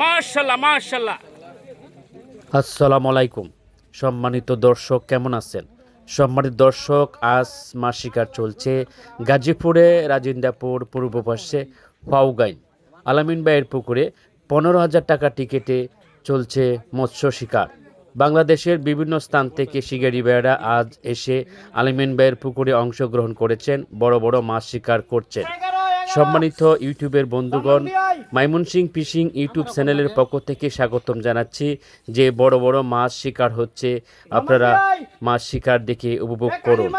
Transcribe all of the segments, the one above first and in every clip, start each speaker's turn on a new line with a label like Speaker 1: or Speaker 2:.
Speaker 1: মাশাল্লাহ মাশাল্লাহ।
Speaker 2: আসসালামু আলাইকুম। সম্মানিত দর্শক কেমন আছেন? সম্মানিত দর্শক আজ মাছ শিকার চলছে গাজীপুরে রাজিন্দাপুর পূর্ব পাশে ফাউগাইন আলামিন ভাইয়ের পুকুরে পনেরো হাজার টাকা টিকিটে চলছে মৎস্য শিকার। বাংলাদেশের বিভিন্ন স্থান থেকে শিকারী ভাইয়েরা আজ এসে আলামিন ভাইয়ের পুকুরে অংশগ্রহণ করেছেন বড় বড় মাছ শিকার করছেন। সম্মানিত ইউটিউবের বন্ধুগণ মাইমুন সিং ফিশিং ইউটিউব চ্যানেলের পক্ষ থেকে স্বাগতম জানাচ্ছি যে বড় বড় মাছ শিকার হচ্ছে আপনারা মাছ শিকার দেখে উপভোগ করুন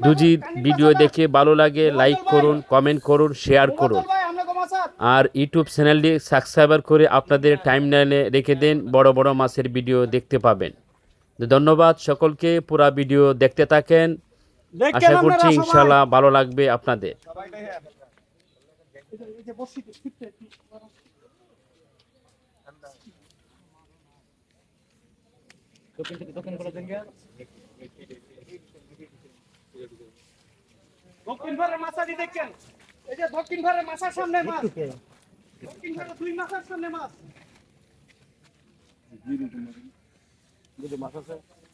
Speaker 2: দুজি ভিডিও দেখে ভালো লাগে লাইক করুন কমেন্ট করুন শেয়ার করুন আর ইউটিউব চ্যানেলটি সাবস্ক্রাইবার করে আপনাদের টাইম লাইনে রেখে দেন বড় বড় মাছের ভিডিও দেখতে পাবেন ধন্যবাদ সকলকে পুরা ভিডিও দেখতে থাকেন আশা করছি ইনশাল্লাহ ভালো লাগবে আপনাদের।
Speaker 3: দক্ষিণ ভারের মাছাদি দেখেন। এই যে দক্ষিণ ভারের মাছার সামনে মাছ। দক্ষিণ ভারের দুই মাছার সামনে মাছ।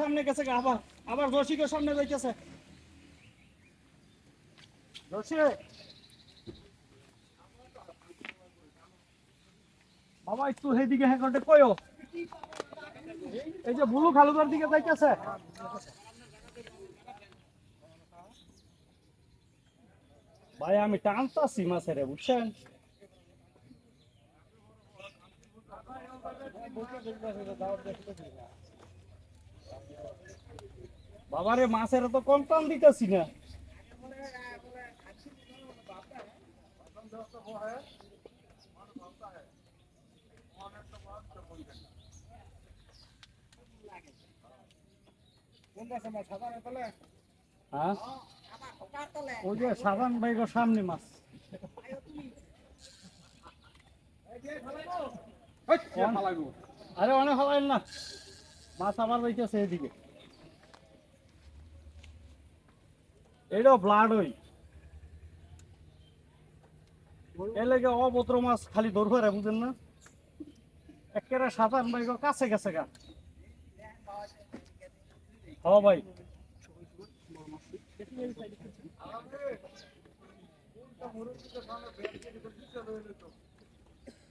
Speaker 3: সামনে গেছে আবার আবার রসিকের সামনে বাবা, একটু সেইদিকে হ্যাঁ করতে এই যে বুলু খালুদার দিকে যাইতেছে। ভাই, আমি টানতাছি মাছের, বুঝছেন? বাবারে মাছের তো কম টান দিতেছি না। হ্যাঁ? সাবান বাইগর সামনে মাছ। আরে অনেক হলাইন না। মাছ আবার যাইতেছে এদিকে এইটাও ব্লাড ওই। এর লেগে অভদ্র মাছ খালি রে বুঝেন না? একেবারে সাধারণ ভাই কাছে গেছে গা। হ্যাঁ ভাই।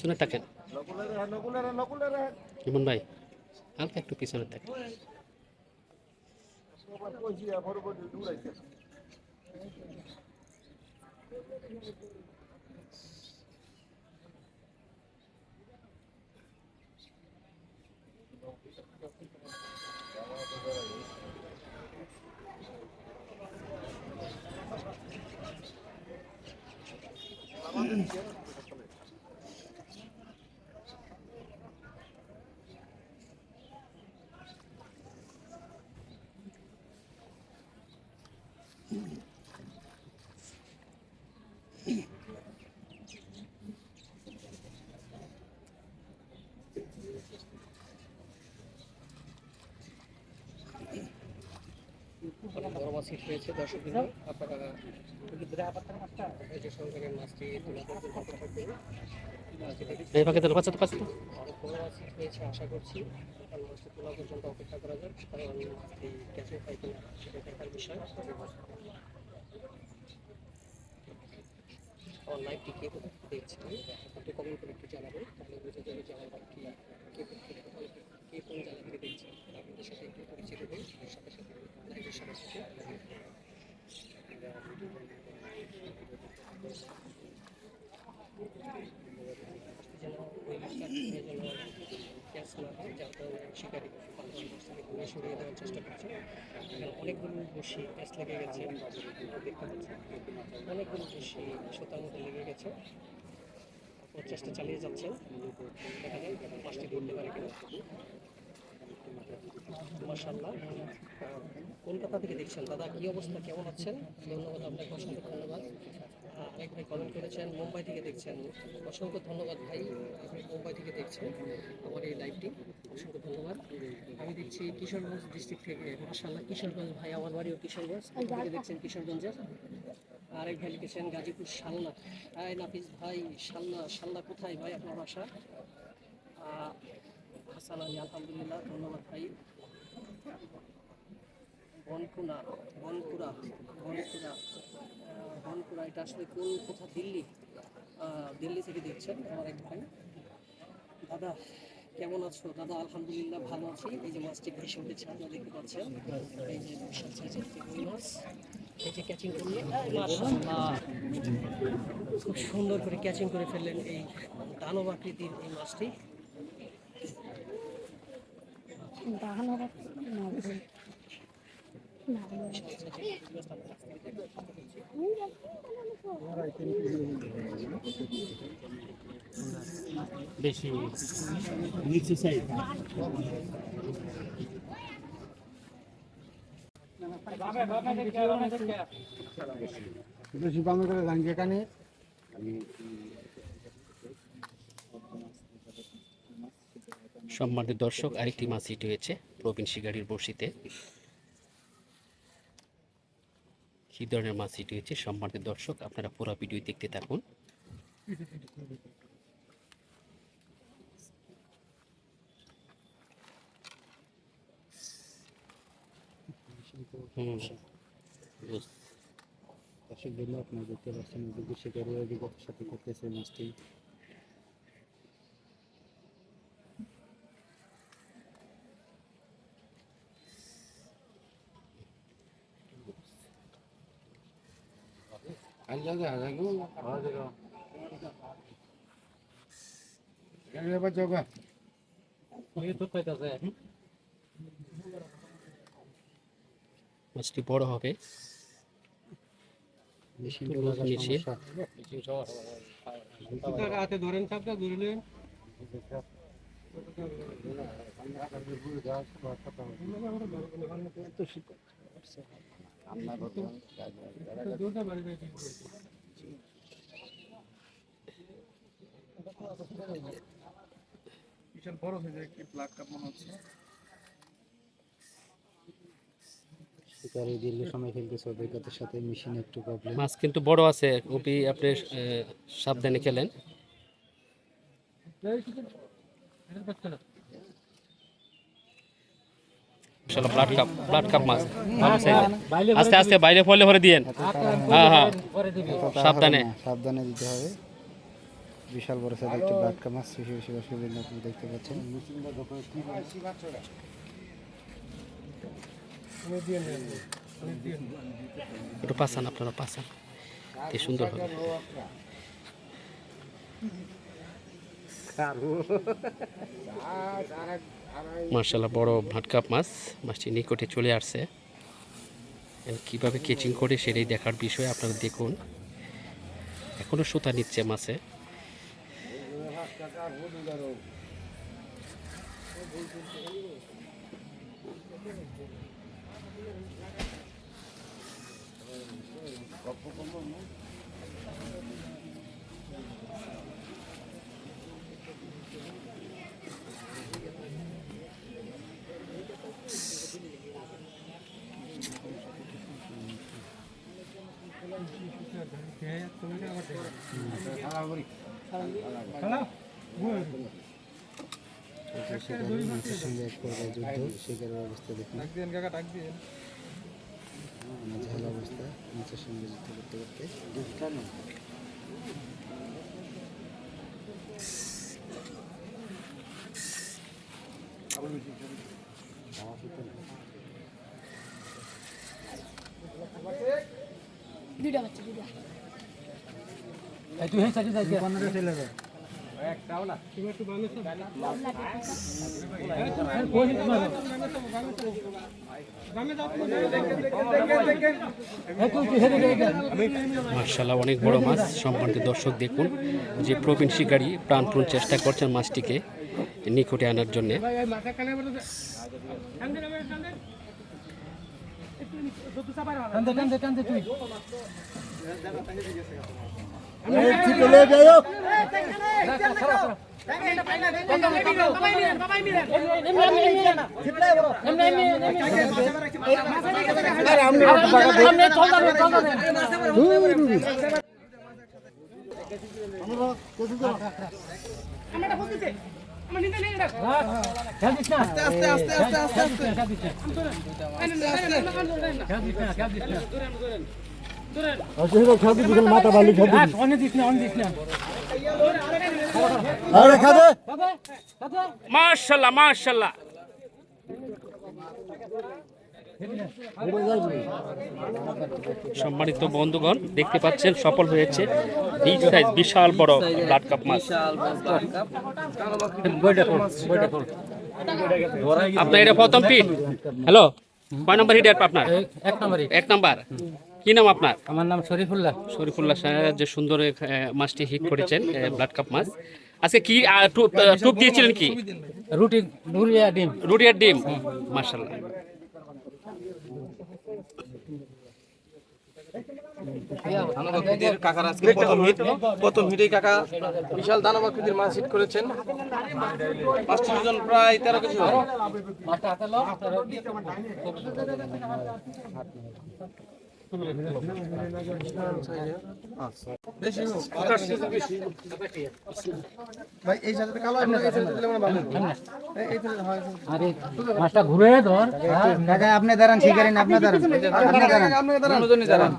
Speaker 4: পিছনে থাকেন ইমন ভাই হালকা একটু পিছনে থাকেন বড় মাছ হিট হয়েছে দর্শক বিন্দু আপনারা এই যে সরকারের মাছটি তোলা এই পাকে তোলা পাচ্ছে তো। পাচ্ছে বড় মাছ হিট হয়েছে আশা করছি মাছটি তোলা পর্যন্ত অপেক্ষা করা যাক কারণ মাছটি ক্যাচে পাই কিনা সেটা দেখার বিষয় আমার টিকে দেখছেন একটু কমেন্ট করে একটু জানাবেন তাহলে বুঝে যাবে যে আমার কি, কে কে কোন জায়গা থেকে দেখছেন আপনাদের সাথে একটু পরিচিত হই। সাথে সাথে লাইভের সাথে সাথে যেন ওই মাছটা যেন না হয় কারণে শিকারি ঘুরে সরিয়ে দেওয়ার চেষ্টা করছে অনেকগুলো বসি ক্যাচ লেগে গেছে দেখতে পাচ্ছি অনেকগুলো বসি সুতার মধ্যে লেগে গেছে চেষ্টা চালিয়ে যাচ্ছেন দেখা যাক মাছটি ধরতে পারে কিনা মার্শাল্লাহ কলকাতা থেকে দেখছেন দাদা কি অবস্থা কেমন আছেন ধন্যবাদ। আপনাকে অসংখ্য ধন্যবাদ আরেক ভাই কমেন্ট করেছেন, মুম্বাই থেকে দেখছেন। অসংখ্য ধন্যবাদ ভাই। আপনি মুম্বাই থেকে আমার এই লাইভটি অসংখ্য ধন্যবাদ। আমি দেখছি কিশোরগঞ্জ ডিস্ট্রিক্ট থেকে মার্শাল্লাহ কিশোরগঞ্জ ভাই, আমার বাড়িও কিশোরগঞ্জ। দেখছেন কিশোরগঞ্জের। আরেক ভাই লিখেছেন গাজীপুর শালনা হাই নাফিস ভাই শালনা শালনা কোথায় ভাই আপনার বাসা? হাসান আলী আলহামদুলিল্লাহ, ধন্যবাদ ভাই। বনকুনা বনপুরা বনপুরা বনপুরা এটা আসলে কোন কোথা, দিল্লি? দিল্লি থেকে দেখছেন আমার এক ভাই। দাদা, কেমন আছো? দাদা, আলহামদুলিল্লাহ ভালো আছি। এই যে মাছটি ভেসে উঠেছে, আপনারা দেখতে পাচ্ছেন। এই যে মাছ। যে ক্যাচিং করলে মাশাআল্লাহ। খুব সুন্দর করে ক্যাচিং করে ফেললেন এই দানব আকৃতির এই মাছটি।
Speaker 1: বেশি নিচে সাইড
Speaker 3: বেশি বামে করে গান যেখানে
Speaker 4: সম্মানিত দর্শক, আরেকটি মাছ হিট হয়েছে, প্রবীণ শিকারির বড়শিতে। কী ধরনের মাছ হিট হয়েছে সম্মানিত দর্শক, আপনারা পুরো ভিডিও দেখতে থাকুন।
Speaker 3: দর্শক বন্ধু আপনারা দেখতে পাচ্ছেন ওদিকে শিকারি অভিজ্ঞতার সাথে করতেছে মাছটি।
Speaker 4: মাছটি বড় হবে।
Speaker 3: বিশাল বড় সাইজের একটি ব্ল্যাক কাপ মনে হচ্ছে? শিকারি দীর্ঘ সময় খেলতেছে অভিজ্ঞতার সাথে মেশিন একটু প্রবলেম
Speaker 4: মাছ কিন্তু বড় আছে খুবই আপনি সাবধানে খেলেন। ব্লাড কাপ ব্লাড কাপ মাছ। ভালো আস্তে আস্তে বাইরে ফলে ভরে দিয়েন। হ্যাঁ হ্যাঁ। সাবধানে।
Speaker 3: সাবধানে দিতে হবে।
Speaker 5: বিশাল বড় সাইজ একটি বাটকা মাছ শিশু শিশু আপনি দেখতে পাচ্ছেন।
Speaker 1: একটু পাসান আপনারা, পাসান। কি সুন্দর হবে। মার্শাল্লাহ বড় ভাটকাপ মাছ। মাছটি নিকটে চলে আসছে। কীভাবে কেচিং করে সেটাই দেখার বিষয়, আপনারা দেখুন। এখনও সুতা নিচ্ছে মাছে।
Speaker 5: মাছের সঙ্গে এক পর্যায়ে যুদ্ধ শিকারের অবস্থা দেখুন ঝাল অবস্থা মাছের সঙ্গে যুদ্ধ করতে করতে।
Speaker 6: দুইটা বাচ্চা দুইটা।
Speaker 1: মার্শাল্লাহ অনেক বড় মাছ। সম্মানিত দর্শক দেখুন যে প্রবীণ শিকারী প্রাণপণ চেষ্টা করছেন মাছটিকে নিকটে আনার জন্যে। আমরা সম্মানিত বন্ধুগণ দেখতে পাচ্ছেন সফল হয়েছে বিগ সাইজ বিশাল বড় ব্লাড কাপ মাছ। আপনার এটা প্রথম পিট হ্যালো কয় নম্বর হিট আপনার?
Speaker 7: এক নম্বর
Speaker 1: এক নাম্বার। কি নাম আপনার?
Speaker 7: আমার নাম শরীফুল্লাহ।
Speaker 1: শরীফুল্লাহ সাহেব যে সুন্দর মাছটি হিট করেছেন ব্লাড কাপ মাছ। আজকে কি টুপ টুপ দিয়েছিলেন কি?
Speaker 7: রুটি ডিম।
Speaker 1: রুটি আর ডিম?
Speaker 8: কাকার আজকে প্রথম হিট কাকা বিশাল দানবাকৃতির মাছ হিট করেছেন। পাঁচটি ওজন প্রায় তেরো কেজি হবে হয়
Speaker 7: আরে মাছটা ঘুরে ধর
Speaker 5: আপনি দাঁড়ান শিকারেন আপনি দাঁড়ান। আপনি দাঁড়ান
Speaker 8: আপনাকে দাঁড়ান।